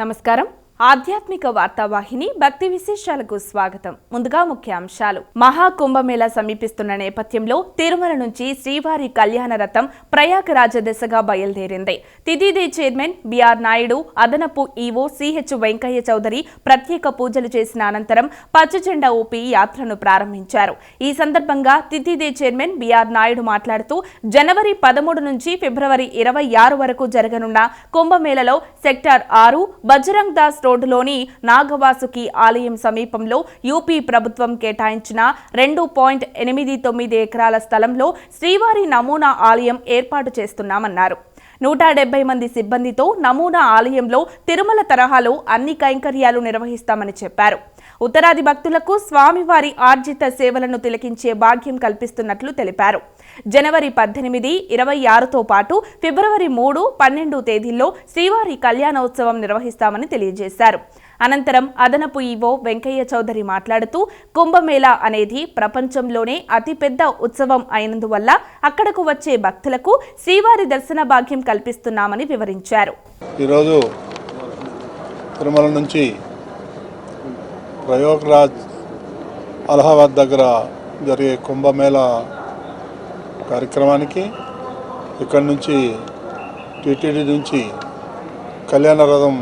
నమస్కారం. ఆధ్యాత్మిక వార్తావాహిని భక్తి విశేషాలకు స్వాగతం. ముందుగా ముఖ్యాంశాలు. మహాకుంభమేళా సమీపిస్తున్న నేపథ్యంలో తిరుమల నుంచి శ్రీవారి కళ్యాణ రథం ప్రయాగరాజ దిశగా బయలుదేరింది. తిదిదే చైర్మన్ బిఆర్ నాయుడు అదనపు ఈవో సిహెచ్ వెంకయ్య చౌదరి ప్రత్యేక పూజలు చేసిన అనంతరం పచ్చజెండా ఊపి యాత్రను ప్రారంభించారు. ఈ సందర్భంగా తిదిదే చైర్మన్ బిఆర్ నాయుడు మాట్లాడుతూ జనవరి పదమూడు నుంచి ఫిబ్రవరి ఇరవై ఆరు వరకు జరగనున్న కుంభమేళలో సెక్టార్ ఆరు బజరంగ్ దాస్ రోడ్ రోడ్డులోని నాగవాసుకి ఆలయం సమీపంలో యూపీ ప్రభుత్వం కేటాయించిన రెండు పాయింట్ ఎనిమిది తొమ్మిది ఎకరాల స్థలంలో శ్రీవారి నమూనా ఆలయం ఏర్పాటు చేస్తున్నామన్నారు. నూట డెబ్బై మంది సిబ్బందితో నమూనా ఆలయంలో తిరుమల తరహాలో అన్ని కైంకర్యాలు నిర్వహిస్తామని చెప్పారు. ఉత్తరాది భక్తులకు స్వామివారి ఆర్జిత సేవలను తిలకించే భాగ్యం కల్పిస్తున్నట్లు తెలిపారు. జనవరి పద్దెనిమిది ఇరవై ఆరుతో పాటు ఫిబ్రవరి మూడు పన్నెండు తేదీల్లో శ్రీవారి కళ్యాణోత్సవం నిర్వహిస్తామని తెలియజేశారు. అనంతరం అదనపు ఈవో వెంకయ్య చౌదరి మాట్లాడుతూ కుంభమేళా అనేది ప్రపంచంలోనే అతిపెద్ద ఉత్సవం అయినందువల్ల అక్కడకు వచ్చే భక్తులకు శ్రీవారి దర్శన భాగ్యం కల్పిస్తున్నామని వివరించారు. ఈరోజు తిరుమల నుంచి ప్రయోగరాజ్ అలహాబాద్ దగ్గర జరిగే కుంభమేళ కార్యక్రమానికి ఇక్కడి నుంచి టీటీడీ నుంచి కళ్యాణ రథం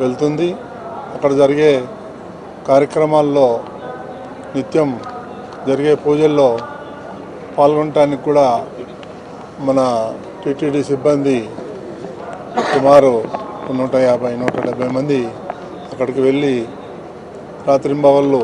వెళ్తుంది. అక్కడ జరిగే కార్యక్రమాల్లో నిత్యం జరిగే పూజల్లో పాల్గొనటానికి కూడా మన టీటీడీ సిబ్బంది సుమారు నూట యాభై నూట డెబ్బై మంది అక్కడికి వెళ్ళి రాత్రింబవళ్ళు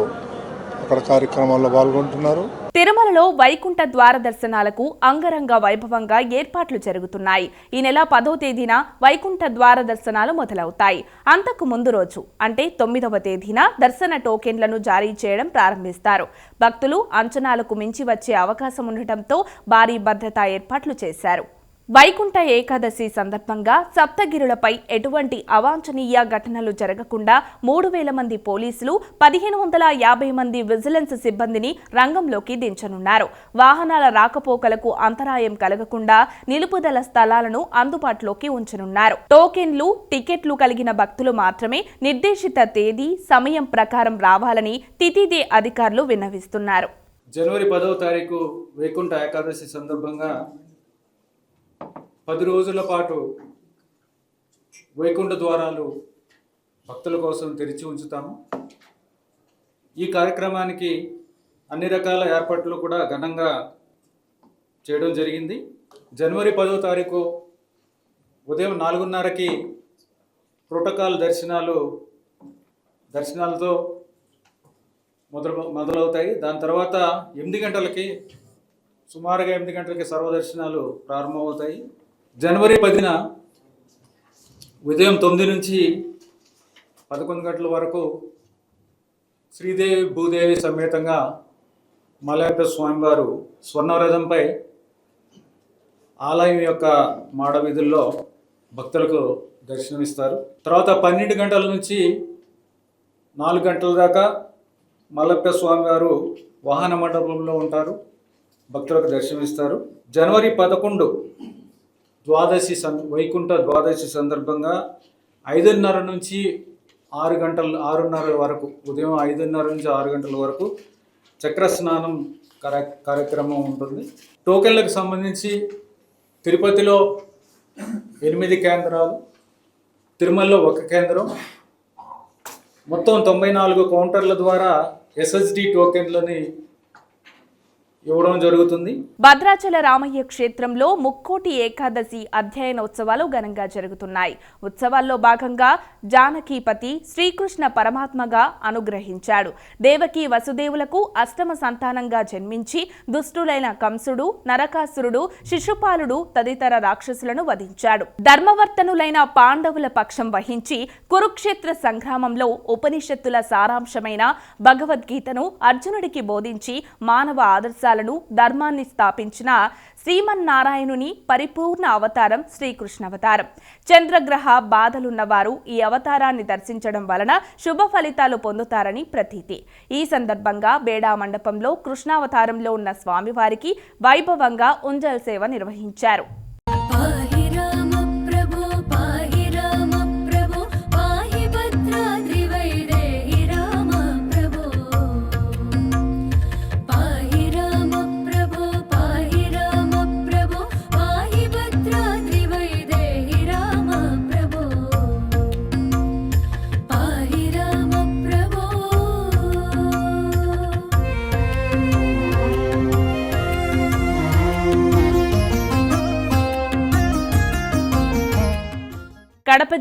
అక్కడ కార్యక్రమాల్లో పాల్గొంటున్నారు. తిరుమలలో వైకుంఠ ద్వార దర్శనాలకు అంగరంగ వైభవంగా ఏర్పాట్లు జరుగుతున్నాయి. ఈ నెల పదో తేదీన వైకుంఠ ద్వార దర్శనాలు మొదలవుతాయి. అంతకు ముందు రోజు అంటే తొమ్మిదవ తేదీన దర్శన టోకెన్లను జారీ చేయడం ప్రారంభిస్తారు. భక్తులు అంచనాలకు మించి వచ్చే అవకాశం ఉండటంతో భారీ భద్రతా ఏర్పాట్లు చేశారు. వైకుంఠ ఏకాదశి సందర్భంగా సప్తగిరులపై ఎటువంటి అవాంఛనీయ ఘటనలు జరగకుండా మూడు వేల మంది పోలీసులు పదిహేను వందల యాభై మంది విజిలెన్స్ సిబ్బందిని రంగంలోకి దించనున్నారు. వాహనాల రాకపోకలకు అంతరాయం కలగకుండా నిలుపుదల స్థలాలను అందుబాటులోకి ఉంచనున్నారు. టోకెన్లు టికెట్లు కలిగిన భక్తులు మాత్రమే నిర్దేశిత తేదీ సమయం ప్రకారం రావాలని తితిదే అధికారులు విన్నవిస్తున్నారు. జనవరి పదవ తారీఖు వైకుంఠ ఏకాదశి సందర్భంగా పది రోజుల పాటు వైకుంఠ ద్వారాలు భక్తుల కోసం తెరిచి ఉంచుతాము. ఈ కార్యక్రమానికి అన్ని రకాల ఏర్పాట్లు కూడా ఘనంగా చేయడం జరిగింది. జనవరి పదో తారీఖు ఉదయం నాలుగున్నరకి ప్రోటోకాల్ దర్శనాలు దర్శనాలతో మొదలు మొదలవుతాయి. దాని తర్వాత ఎనిమిది గంటలకి సుమారుగా ఎనిమిది గంటలకి సర్వదర్శనాలు ప్రారంభమవుతాయి. జనవరి పదిన ఉదయం తొమ్మిది నుంచి పదకొండు గంటల వరకు శ్రీదేవి భూదేవి సమేతంగా మలయప్ప స్వామివారు స్వర్ణవ్రతంపై ఆలయం యొక్క మాడ వీధుల్లో భక్తులకు దర్శనమిస్తారు. తర్వాత పన్నెండు గంటల నుంచి నాలుగు గంటల దాకా మల్లప్ప స్వామివారు వాహన మండపంలో ఉంటారు. భక్తులకు దర్శనమిస్తారు. జనవరి పదకొండు ద్వాదశి సం వైకుంఠ ద్వాదశి సందర్భంగా ఐదున్నర నుంచి ఆరు గంటల ఆరున్నర వరకు ఉదయం ఐదున్నర నుంచి ఆరు గంటల వరకు చక్ర స్నానం కార్య కార్యక్రమం ఉంటుంది. టోకెన్లకు సంబంధించి తిరుపతిలో ఎనిమిది కేంద్రాలు తిరుమలలో ఒక కేంద్రం. మొత్తం తొంభై నాలుగు కౌంటర్ల ద్వారా ఎస్ఎస్డి టోకెన్లని ఇవ్వడం జరుగుతుంది. భద్రాచల రామయ్య క్షేత్రంలో ముక్కోటి ఏకాదశి అధ్యయన ఉత్సవాలు ఘనంగా జరుగుతున్నాయి. ఉత్సవాల్లో భాగంగా జానకీపతి శ్రీకృష్ణ పరమాత్మగా అనుగ్రహించాడు. దేవకి వసుదేవులకు అష్టమ సంతానంగా జన్మించి దుష్టులైన కంసుడు నరకాసురుడు శిశుపాలుడు తదితర రాక్షసులను వధించాడు. ధర్మవర్తనులైన పాండవుల పక్షం వహించి కురుక్షేత్ర సంగ్రామంలో ఉపనిషత్తుల సారాంశమైన భగవద్గీతను అర్జునుడికి బోధించి మానవ ఆదర్శ ఆదర్శాలను ధర్మాన్ని స్థాపించిన శ్రీమన్నారాయణుని పరిపూర్ణ అవతారం శ్రీకృష్ణ అవతారం. చంద్రగ్రహ బాధలున్నవారు ఈ అవతారాన్ని దర్శించడం వలన శుభ ఫలితాలు పొందుతారని ప్రతీతి. ఈ సందర్భంగా బేడా మండపంలో కృష్ణావతారంలో ఉన్న స్వామివారికి వైభవంగా ఉంజల్ సేవ నిర్వహించారు.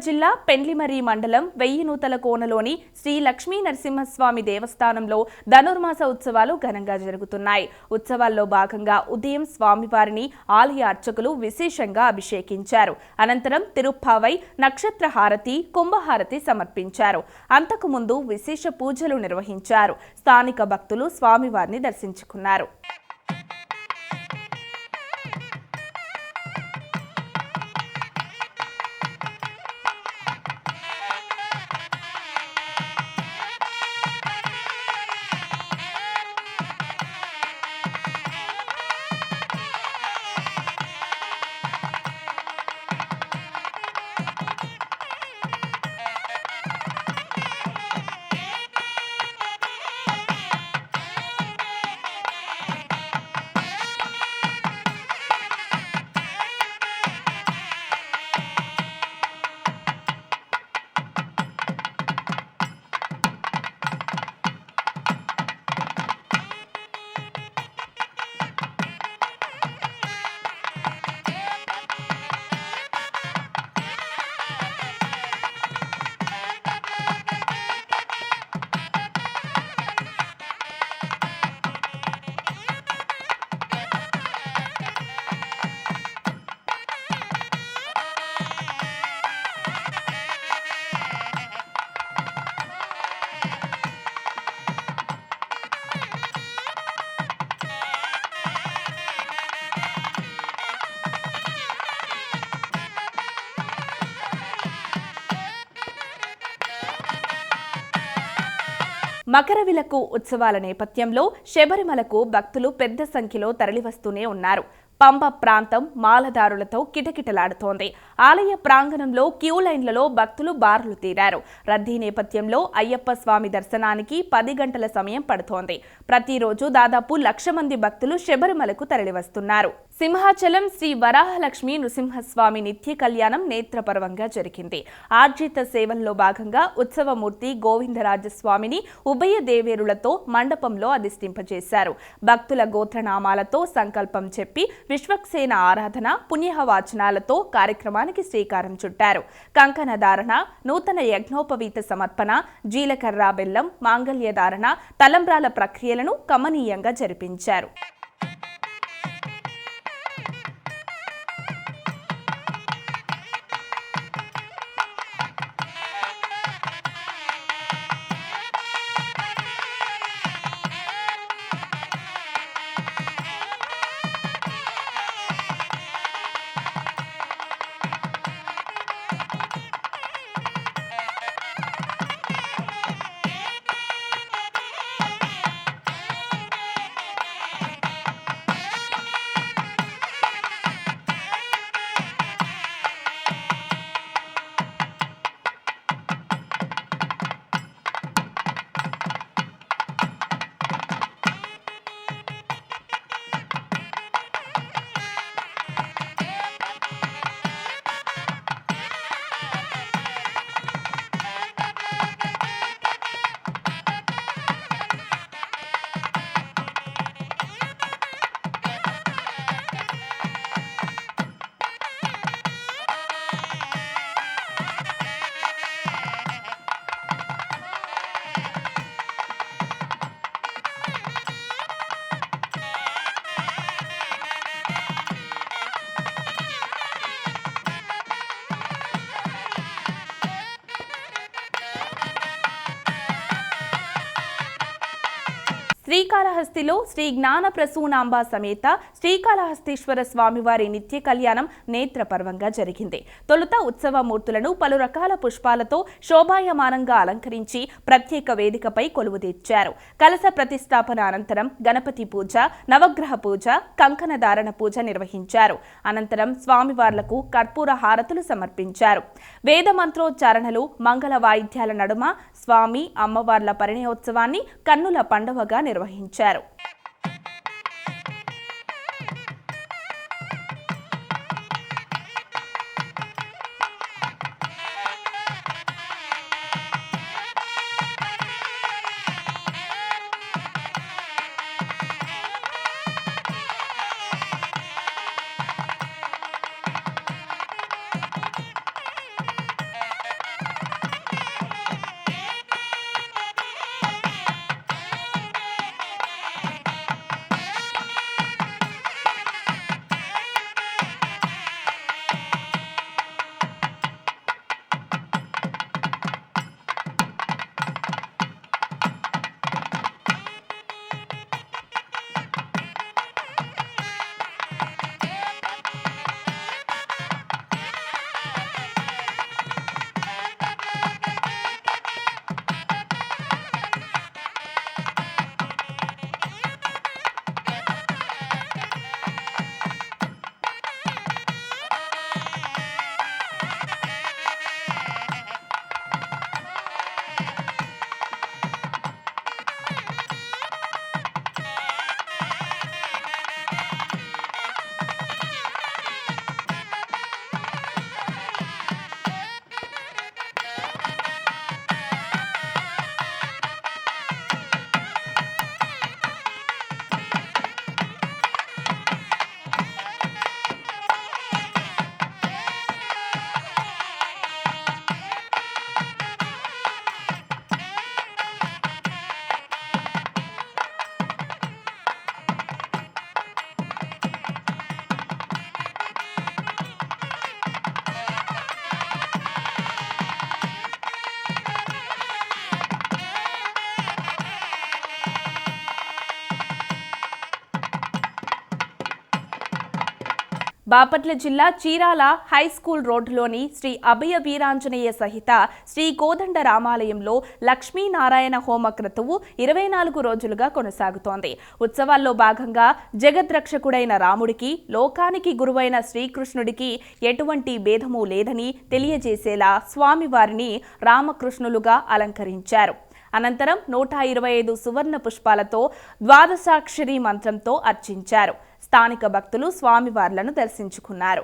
జిల్లా పెండ్లిమరి మండలం వెయ్యి నూతల కోనలోని శ్రీ లక్ష్మీ నరసింహస్వామి దేవస్థానంలో ధనుర్మాస ఉత్సవాలు ఘనంగా జరుగుతున్నాయి. ఉత్సవాల్లో భాగంగా ఉదయం స్వామివారిని ఆలయ అర్చకులు విశేషంగా అభిషేకించారు. అనంతరం తిరుప్పావై నక్షత్ర హారతి కుంభహారతి సమర్పించారు. అంతకుముందు విశేష పూజలు నిర్వహించారు. స్థానిక భక్తులు స్వామివారిని దర్శించుకున్నారు. మకరవిలకు ఉత్సవాల నేపథ్యంలో శబరిమలకు భక్తులు పెద్ద సంఖ్యలో తరలివస్తూనే ఉన్నారు. పంప ప్రాంతం మాలదారులతో కిటకిటలాడుతోంది. ఆలయ ప్రాంగణంలో క్యూ లైన్లలో భక్తులు బారులు తీరారు. రద్దీ నేపథ్యంలో అయ్యప్ప స్వామి దర్శనానికి పది గంటల సమయం పడుతోంది. ప్రతిరోజు దాదాపు లక్ష మంది భక్తులు శబరిమలకు తరలివస్తున్నారు. సింహాచలం శ్రీ వరాహలక్ష్మి నృసింహస్వామి నిత్య కళ్యాణం నేత్రపర్వంగా జరిగింది. ఆర్జిత సేవల్లో భాగంగా ఉత్సవమూర్తి గోవిందరాజస్వామిని ఉభయ దేవేరులతో మండపంలో అధిష్ఠింపజేశారు. భక్తుల గోత్రనామాలతో సంకల్పం చెప్పి విశ్వక్సేన ఆరాధన పుణ్యహవాచనాలతో కార్యక్రమానికి శ్రీకారం చుట్టారు. కంకణ ధారణ నూతన యజ్ఞోపవీత సమర్పణ జీలకర్ర బెల్లం మాంగళ్య ధారణ తలంబ్రాల ప్రక్రియలను కమనీయంగా జరిపించారు. శ్రీకాళహస్తిలో శ్రీ జ్ఞాన ప్రసూనాంబ సమేత శ్రీకాళహస్తీశ్వర స్వామివారి నిత్య కళ్యాణం నేత్రపర్వంగా జరిగింది. తొలుత ఉత్సవ మూర్తులను పలు రకాల పుష్పాలతో శోభాయమానంగా అలంకరించి ప్రత్యేక వేదికపై కొలువు తీర్చారు. కలస ప్రతిష్టాపన అనంతరం గణపతి పూజ నవగ్రహ పూజ కంకణ ధారణ పూజ నిర్వహించారు. అనంతరం స్వామివార్లకు కర్పూర హారతులు సమర్పించారు. వేద మంత్రోచ్చారణలు మంగళ వాయిద్యాల నడుమ స్వామి అమ్మవార్ల పరిణయోత్సవాన్ని కన్నుల పండవగా నిర్వహించారు. తెలిపారు బాపట్ల జిల్లా చీరాల హై స్కూల్ రోడ్డులోని శ్రీ అభయ వీరాంజనేయ సహిత శ్రీ కోదండ రామాలయంలో లక్ష్మీనారాయణ హోమ క్రతువు ఇరవై నాలుగు రోజులుగా కొనసాగుతోంది. ఉత్సవాల్లో భాగంగా జగద్రక్షకుడైన రాముడికి లోకానికి గురువైన శ్రీకృష్ణుడికి ఎటువంటి భేదము లేదని తెలియజేసేలా స్వామివారిని రామకృష్ణులుగా అలంకరించారు. అనంతరం నూట ఇరవై ఐదు సువర్ణ పుష్పాలతో ద్వాదశాక్షరి మంత్రంతో అర్చించారు. స్థానిక భక్తులు స్వామివార్లను దర్శించుకున్నారు.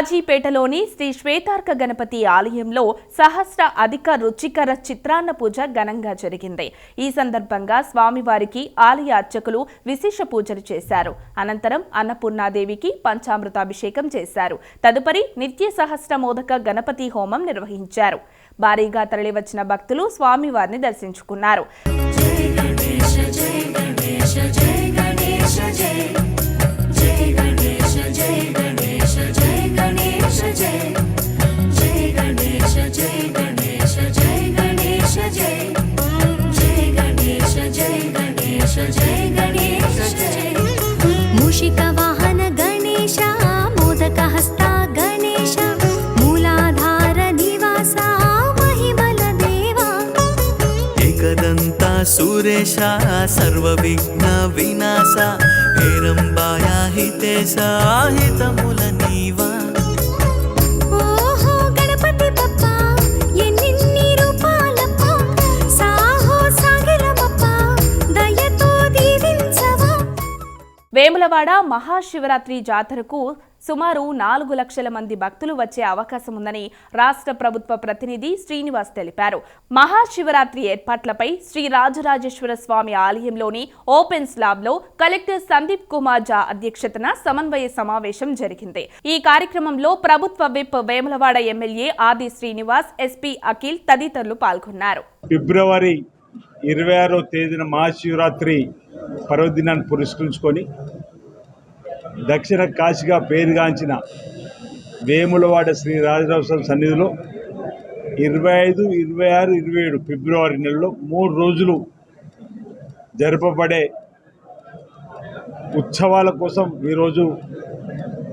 కాజీపేటలోని శ్రీ శ్వేతార్క గణపతి ఆలయంలో సహస్ర అధిక రుచికర చిత్రాన్న పూజ ఘనంగా జరిగింది. ఈ సందర్భంగా స్వామివారికి ఆలయ అర్చకులు విశేష పూజలు చేశారు. అనంతరం అన్నపూర్ణాదేవికి పంచామృతాభిషేకం చేశారు. తదుపరి నిత్య సహస్ర మోదక గణపతి హోమం నిర్వహించారు. భారీగా తరలివచ్చిన భక్తులు స్వామివారిని దర్శించుకున్నారు. జై గణేశ జై గణేశ జై గణేశ జై ಸುರೇಶ ಸರ್ವವಿಘ್ನ ವಿನಾಶ ಹೇರಂಬಾಯ ಹಿತೇಶ ಹಿತಮುಲ ನೀವಾ వేములవాడ మహాశివరాత్రి జాతరకు సుమారు నాలుగు లక్షల మంది భక్తులు వచ్చే అవకాశం ఉందని రాష్ట్ర ప్రభుత్వ ప్రతినిధి శ్రీనివాస్ తెలిపారు. మహాశివరాత్రి ఏర్పాట్లపై శ్రీ రాజరాజేశ్వర స్వామి ఆలయంలోని ఓపెన్ స్లాబ్లో కలెక్టర్ సందీప్ కుమార్ జా అధ్యక్షతన సమన్వయ సమావేశం జరిగింది. ఈ కార్యక్రమంలో ప్రభుత్వ విప్ వేములవాడ ఎమ్మెల్యే ఆది శ్రీనివాస్ ఎస్పీ అఖిల్ తదితరులు పాల్గొన్నారు. ఫిబ్రవరి ఇరవై ఆరో తేదీన మహాశివరాత్రి పర్వదినాన్ని పురస్కరించుకొని దక్షిణ కాశీగా పేరుగాంచిన వేములవాడ శ్రీ రాజరాజస్వామి సన్నిధిలో ఇరవై ఐదు ఇరవై ఆరు ఇరవై ఏడు ఫిబ్రవరి నెలలో మూడు రోజులు జరపబడే ఉత్సవాల కోసం ఈరోజు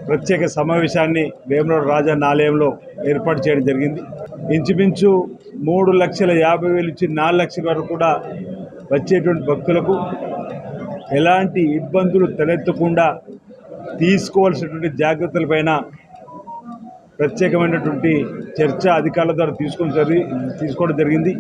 ప్రత్యేక సమావేశాన్ని వేములవాడ రాజన్న ఆలయంలో ఏర్పాటు చేయడం జరిగింది. ఇంచుమించు మూడు లక్షల యాభై వేలు నుంచి నాలుగు లక్షల వరకు కూడా వచ్చేటువంటి భక్తులకు ఎలాంటి ఇబ్బందులు తలెత్తకుండా తీసుకోవాల్సినటువంటి జాగ్రత్తలపైన ప్రత్యేకమైనటువంటి చర్చ అధికారుల ద్వారా తీసుకొని జరిగి తీసుకోవడం జరిగింది.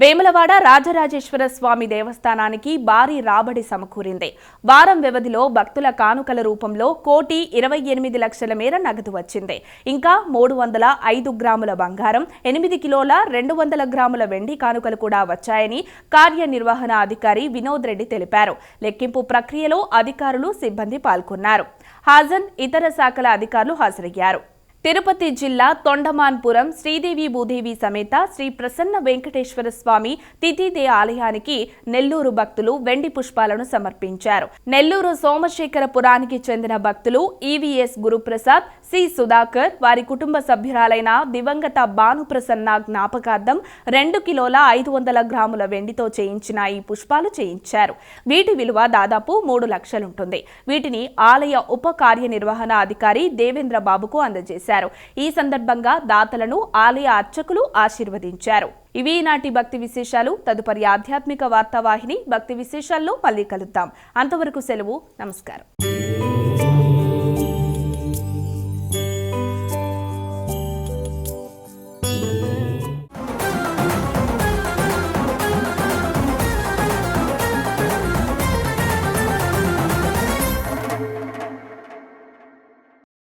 వేములవాడ రాజరాజేశ్వర స్వామి దేవస్థానానికి భారీ రాబడి సమకూరింది. వారం వ్యవధిలో భక్తుల కానుకల రూపంలో కోటి ఇరవై ఎనిమిది లక్షల మేర నగదు వచ్చింది. ఇంకా మూడు వందల ఐదు గ్రాముల బంగారం ఎనిమిది కిలోల రెండు వందల గ్రాముల వెండి కానుకలు కూడా వచ్చాయని కార్యనిర్వహణ అధికారి వినోద్ రెడ్డి తెలిపారు. లెక్కింపు ప్రక్రియలో అధికారులు సిబ్బంది పాల్గొన్నారు. హాజన్ ఇతర శాఖల అధికారులు హాజరయ్యారు. తిరుపతి జిల్లా తొండమాన్పురం శ్రీదేవి భూదేవి సమేత శ్రీ ప్రసన్న వెంకటేశ్వర స్వామి తిథిదే ఆలయానికి నెల్లూరు భక్తులు వెండి పుష్పాలను సమర్పించారు. నెల్లూరు సోమశేఖరపురానికి చెందిన భక్తులు ఈవీఎస్ గురుప్రసాద్ సి సుధాకర్ వారి కుటుంబ సభ్యురాలైన దివంగత భానుప్రసన్న జ్ఞాపకార్థం రెండు కిలోల ఐదు వందల గ్రాముల వెండితో చేయించిన ఈ పుష్పాలు చేయించారు. వీటి విలువ దాదాపు మూడు లక్షలుంటుంది. వీటిని ఆలయ ఉప కార్యనిర్వహణ అధికారి దేవేంద్ర బాబుకు అందజేశారు. ఈ సందర్భంగా దాతలను ఆలయ అర్చకులు ఆశీర్వదించారు. ఇవి నాటి భక్తి విశేషాలు. తదుపరి ఆధ్యాత్మిక వార్తావాహిని భక్తి విశేషాల్లో మళ్ళీ కలుద్దాం. అంతవరకు సెలవు. నమస్కారం.